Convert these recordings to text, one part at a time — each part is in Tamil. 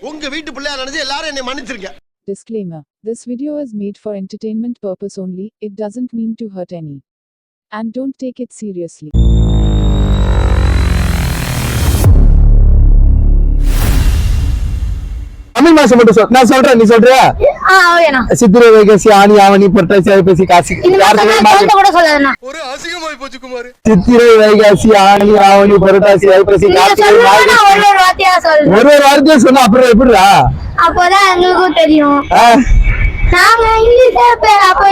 உங்க வீட்டு பிள்ளையா நினைச்சு எல்லாரும் என்னை மன்னிச்சிருங்க Disclaimer This video is made for entertainment purpose only, it doesn't mean to hurt any. And don't take it seriously. மாசம் மட்டும் நான் சொல்றேன் நீ சொல்றியா? சித்திரை வைகாசி ஆனி ஆவணி புரட்டாசி ஐப்பசி காசி ஒரு அசிங்கமாய் போச்சு குமார். சித்திரை வைகாசி ஆனி ஆவணி புரட்டாசி ஐப்பசி கார்த்திகை ஒரு ஒரு வார்த்தையை சொன்னா அப்புறம் எப்படிடா? அப்போதான் எங்களுக்கும் தெரியும். அப்ப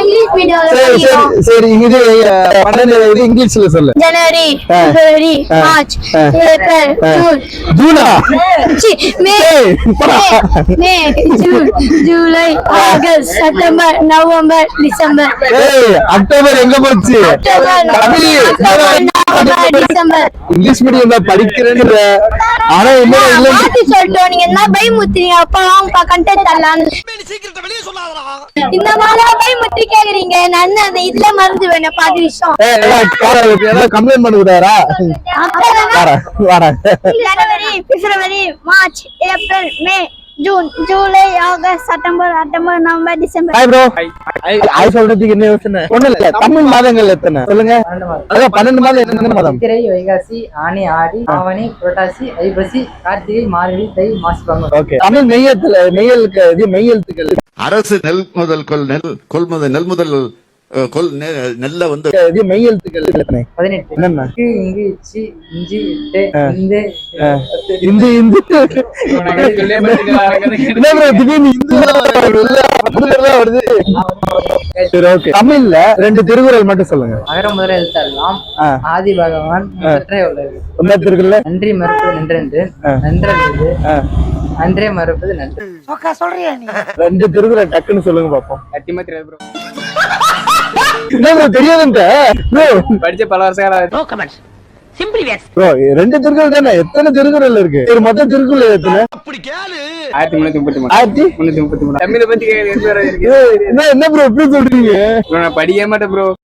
சரி இது பன்னெண்டு இது இங்கிலீஷ்ல சொல்லு. January. February. March. April. June. ஜூனா? சி, மே ஏய், போடா. May June July August September November December. October எங்க போச்சு? October Tamil. October November December. English medium தான் படிக்கிறேன்னு ஆனா என்ன சொல்லிட்டோம். நீங்க என்ன பயமுத்துறீங்க அப்பலாம் கண்டென்ட் தரலான்னு சீக்கிரத்தை வெளியே சொல்லாதடா. இந்த மாதிரி பயமுத்தி கேக்குறீங்க. நான் அந்த இதுல மறந்து வேணும் பாதி விஷயம் ஏதாவது கம்ப்ளைண்ட் பண்ணுறாரா அப்புறம் வாடா. February March April May. June July August September October November December. Hi bro hi சொல்றதுக்கு என்ன யோசனை? ஒண்ணு இல்ல. தமிழ் மாதங்கள் எத்தனை? சொல்லுங்க. அதான் பன்னெண்டு மாதம் என்னென்ன மாதம்? சித்திரை வைகாசி ஆனி ஆடி ஆவணி புரட்டாசி ஐப்பசி கார்த்திகை மார்கழி தை மாசி பங்குனி ஓகே தமிழ் மெய்யத்துல மெய்யலுக்கு இது மெய்யெழுத்துக்கள். அரசு நெல் முதல் கொள் நெல் கொள்முதல் நெல் முதல் நெல்லை வந்து இது மெய்யெழுத்துக்கள் பதினெட்டு. என்னென்ன? இங்கு இங்கு இச்சி இஞ்சி இட்டு இந்த. இந்து இந்து. என்ன ப்ரோ திடீர்னு இந்து எல்லாம் வருது சரி ஓகே தமிழ்ல ரெண்டு திருக்குறள் மட்டும் சொல்லுங்க. அகர முதல எழுத்தெல்லாம். ஆதி பகவான் நன்றி மறுப்பது நன்றென்று. நன்றன்று. ஆ. நன்றே மறுப்பது நன்று. ரெண்டு திருக்குறள் டக்குன்னு சொல்லுங்க பாப்போம். சத்தியமா படிச்ச பல வருஷம் ரெண்டு திருக்குறள் தானே? எத்தனை திருக்குறள் இருக்கு? ஒரு மொத்த திருக்குறள் எத்தனை? அப்படி கேளு. ஆயிரத்தி முன்னூத்தி முப்பத்தி மூணு. ஆயிரத்தி? முன்னூத்தி முப்பத்தி மூணு. தமிழை பத்தி என்ன என்ன ப்ரோ இப்படி சொல்றீங்க? நான் படிக்க மாட்டேன் ப்ரோ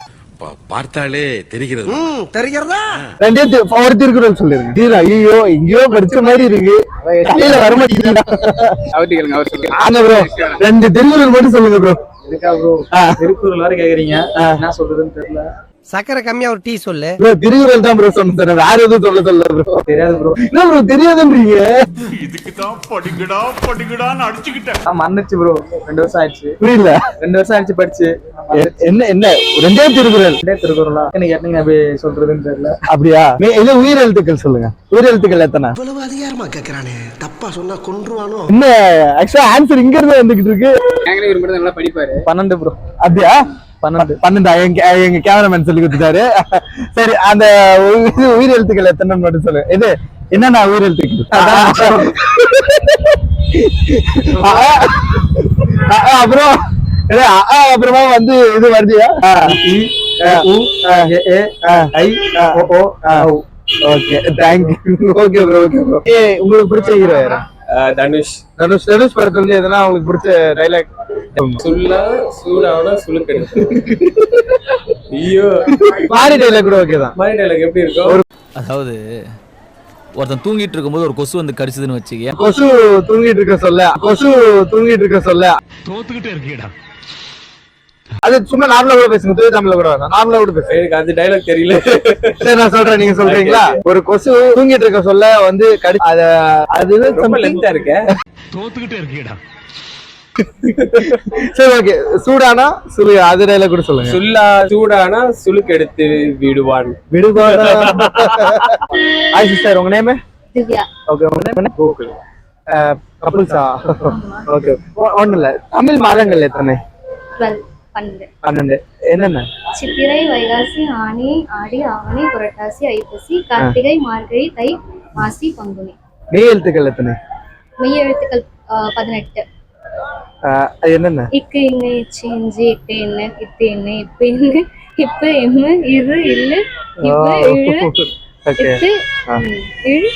பா- பார்த்தாலே தெரிகிறது. ம் தெரிகிறதா? ரெண்டே ஒரு திருக்குறள் சொல்லிருங்க. தீரா ஐயோ எங்கேயோ படிச்ச மாதிரி இருக்கு. வர மாட்டேங்குது அவர் சொல்லுங்க ரெண்டு திருக்குறள் மட்டும் சொல்லுங்க ப்ரோ ப்ரோ திருக்குறள் வரை கேக்குறீங்க. என்ன சொல்றதுன்னு தெரியல. சக்கரை கம்மியா ஒரு டீ சொல்லு. திருக்குறள் தான் ப்ரோ சொன்னேன் வேற எதுவும் சொல்ல சொல்ல ப்ரோ. தெரியாது ப்ரோ. என்ன ப்ரோ தெரியாதுன்றீங்க? நான் மறந்துச்சு ப்ரோ. ரெண்டு வருஷம் ஆயிடுச்சு. புரியல. ரெண்டு வருஷம் ஆயிடுச்சு படிச்சு. என்ன என்ன? ரெண்டே திருக்குறள். ரெண்டே திருக்குறளா? எனக்கு நான் போய் சொல்றதுன்னு தெரியல. அப்படியா? இது உயிரெழுத்துக்கள் சொல்லுங்க. உயிரெழுத்துக்கள் எத்தனை? இவ்வளவு அதிகாரமா கேக்குறானே. தப்பா சொன்னா கொன்றுவானோ? என்ன ஆக்சுவலா ஆன்சர் இங்க இருந்து வந்துகிட்டு இருக்கு. மட்டும் நல்லா படிப்பாரு. பன்னெண்டு ப்ரோ. அப்படியா? பன்னெண்டு. பன்னெண்டா. எங்க கேமராமேன் சொல்லி கொடுத்துட்டாரு. சரி அந்த உ- இது உயிரெழுத்துக்கள் எத்தனை மட்டும் சொல்லு. இது என்னென்ன அ, அ, அப்புறம்? அப்புறமா வந்து இது வருதியா. Okay thank you okay bro okay bro ஏ உங்களுக்கு பிடிச்ச ஹீரோ யாரு? தனுஷ். தனுஷ் தனுஷ் படத்துல இருந்து எதனா உங்களுக்கு பிடிச்ச டைலாக் சுல்லா சூடான சுழுக்கெடுத்து ஐயோ. மாறி டைலாக் கூட ஓகே தான். மாதிரி டைலாக் எப்படி இருக்கும்? அதாவது ஒருத்தன் தூங்கிட்டு இருக்கும்போது ஒரு கொசு வந்து கடிச்சதுன்னு வச்சுக்க கொசு தூங்கிட்டு இருக்க சொல்ல. கொசு தூங்கிட்டு இருக்க சொல்ல. தோத்துக்கிட்டே இருக்கீடா அது சும்மா நார்மலா கூட பேசுங்க. தூய தமிழ்ல கூட வேணாம். நார்மலா கூட பேசுங்க. எனக்கு அந்த டைலாக் தெரியல. சரி நான் சொல்றேன். நீங்க சொல்றீங்களா? ஒரு கொசு தூங்கிட்டு இருக்க சொல்ல வந்து கடி அத அது ரொம்ப something- லென்த்தா இருக்க. தோத்துக்கிட்டே இருக்கீடா சரி ஓகே சூடானா சுழு அது டைலாக் கூட சொல்லுங்க. சுல்லா சூடானா சுழுக்கெடுத்து விடுவான். விடுபாடா ஹாய் சிஸ்டர் உங்க நேம் திவ்யா. ஓகே உங்க நேம் கோகுல். கப்புல்ஸா ஓகே ஒண்ணு இல்ல தமிழ் மாதங்கள் எத்தனை? பன்னெண்டு. என்னென்ன? சித்திரை வைகாசி ஆனி ஆடி ஆவணி புரட்டாசி ஐப்பசி கார்த்திகை மார்கழி தை மாசி பங்குனி. மெய் எழுத்துக்கள் எத்தனை? மெய் எழுத்துக்கள் பதினெட்டு. என்னென்ன? இக்கு இங்கு இச்சு இஞ்சி இட்டு என்ன இத்து என்ன இப்ப என்ன இப்ப எம்மு இரு இல்லு இவ்வு இழு இழு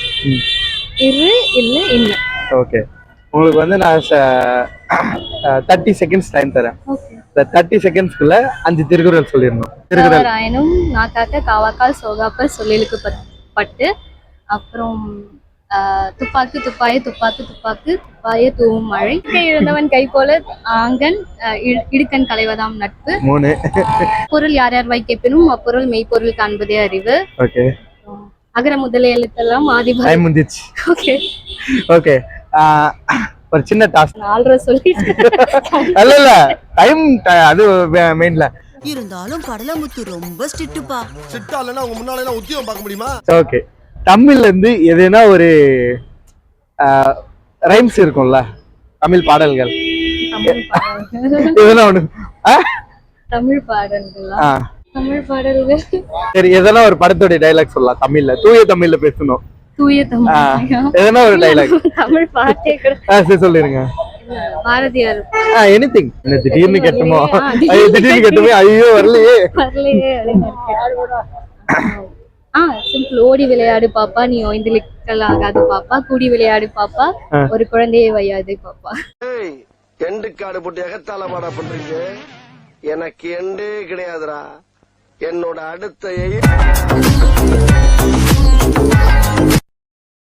இரு இல்லு இன்ன. ஓகே. உங்களுக்கு வந்து நான் தேர்ட்டி செகண்ட்ஸ் டைம் தரேன். ஓகே. தேர்ட்டி செகண்ட்ஸ்க்குள்ள அஞ்சு திருக்குறள் சொல்லிடணும். திருக்குறள். ராயனும் நாக்காக்க காவாக்கால் சோகாப்பர் சொல்லிலுக்கு பட்- பட்டு அப்புறம் துப்பாக்கு துப்பாய துப்பாக்கு துப்பாக்கு துப்பாய தூவும் மழை. கை இழந்தவன் கை போல ஆங்கன் ஆஹ் இடு- இடுக்கண் களைவதாம் நட்பு. மூணு. பொருள் யார் யார் வைக்கப்பினும் அப்பொருள் மெய்ப்பொருள் காண்பதே அறிவு. ஓகே. அகர முதல எழுத்தெல்லாம் ஆதிபா டைம் முடிஞ்சிச்சு ஓகே. ஓகே. ஒரு சின்ன டாஸ்க் இல்ல இல்ல டைம் அது மெயின்ல இருந்தாலும் கடலமுத்து ரொம்ப ஸ்ட்ரிக்ட்டுப்பா. சிட்டா இல்லைன்னா உங்க முன்னால எல்லாம் உத்தியோகம் பார்க்க முடியுமா? ஓகே தமிழ்ல இருந்து எதுனா ஒரு ரைம்ஸ் இருக்கும்ல தமிழ் பாடல்கள். தமிழ் பாடல்கள். எதுனா ஒண்ணு? தமிழ் பாடல்களா. தமிழ் பாடல்கள். சரி எதனா ஒரு படத்தோட டைலாக் சொல்லலாம் தமிழ்ல. தூய தமிழ்ல பேசணும். தூய தமிழ் எதனா ஒரு டைலாக் தமிழ் பாட்டே கூட. ஆ சரி சொல்லிருங்க. பாரதியார். ஆ எனிதிங் என்ன திடீர்னு கெட்டுமோ ஐயோ திடீர்னு கெட்டுமே ஐயோ வரலையே. வரலையே. ஆ சிம்பிள் ஓடி விளையாடு பாப்பா. நீ ஓய்ந்திருக்கல் ஆகாது பாப்பா. கூடி விளையாடு பாப்பா. ஒரு குழந்தையை வையாது பாப்பா. எண்டு காடு போட்டு எகத்தால பாடா பண்றீங்க. எனக்கு எண்டே கிடையாதுடா. என்னோட அடுத்த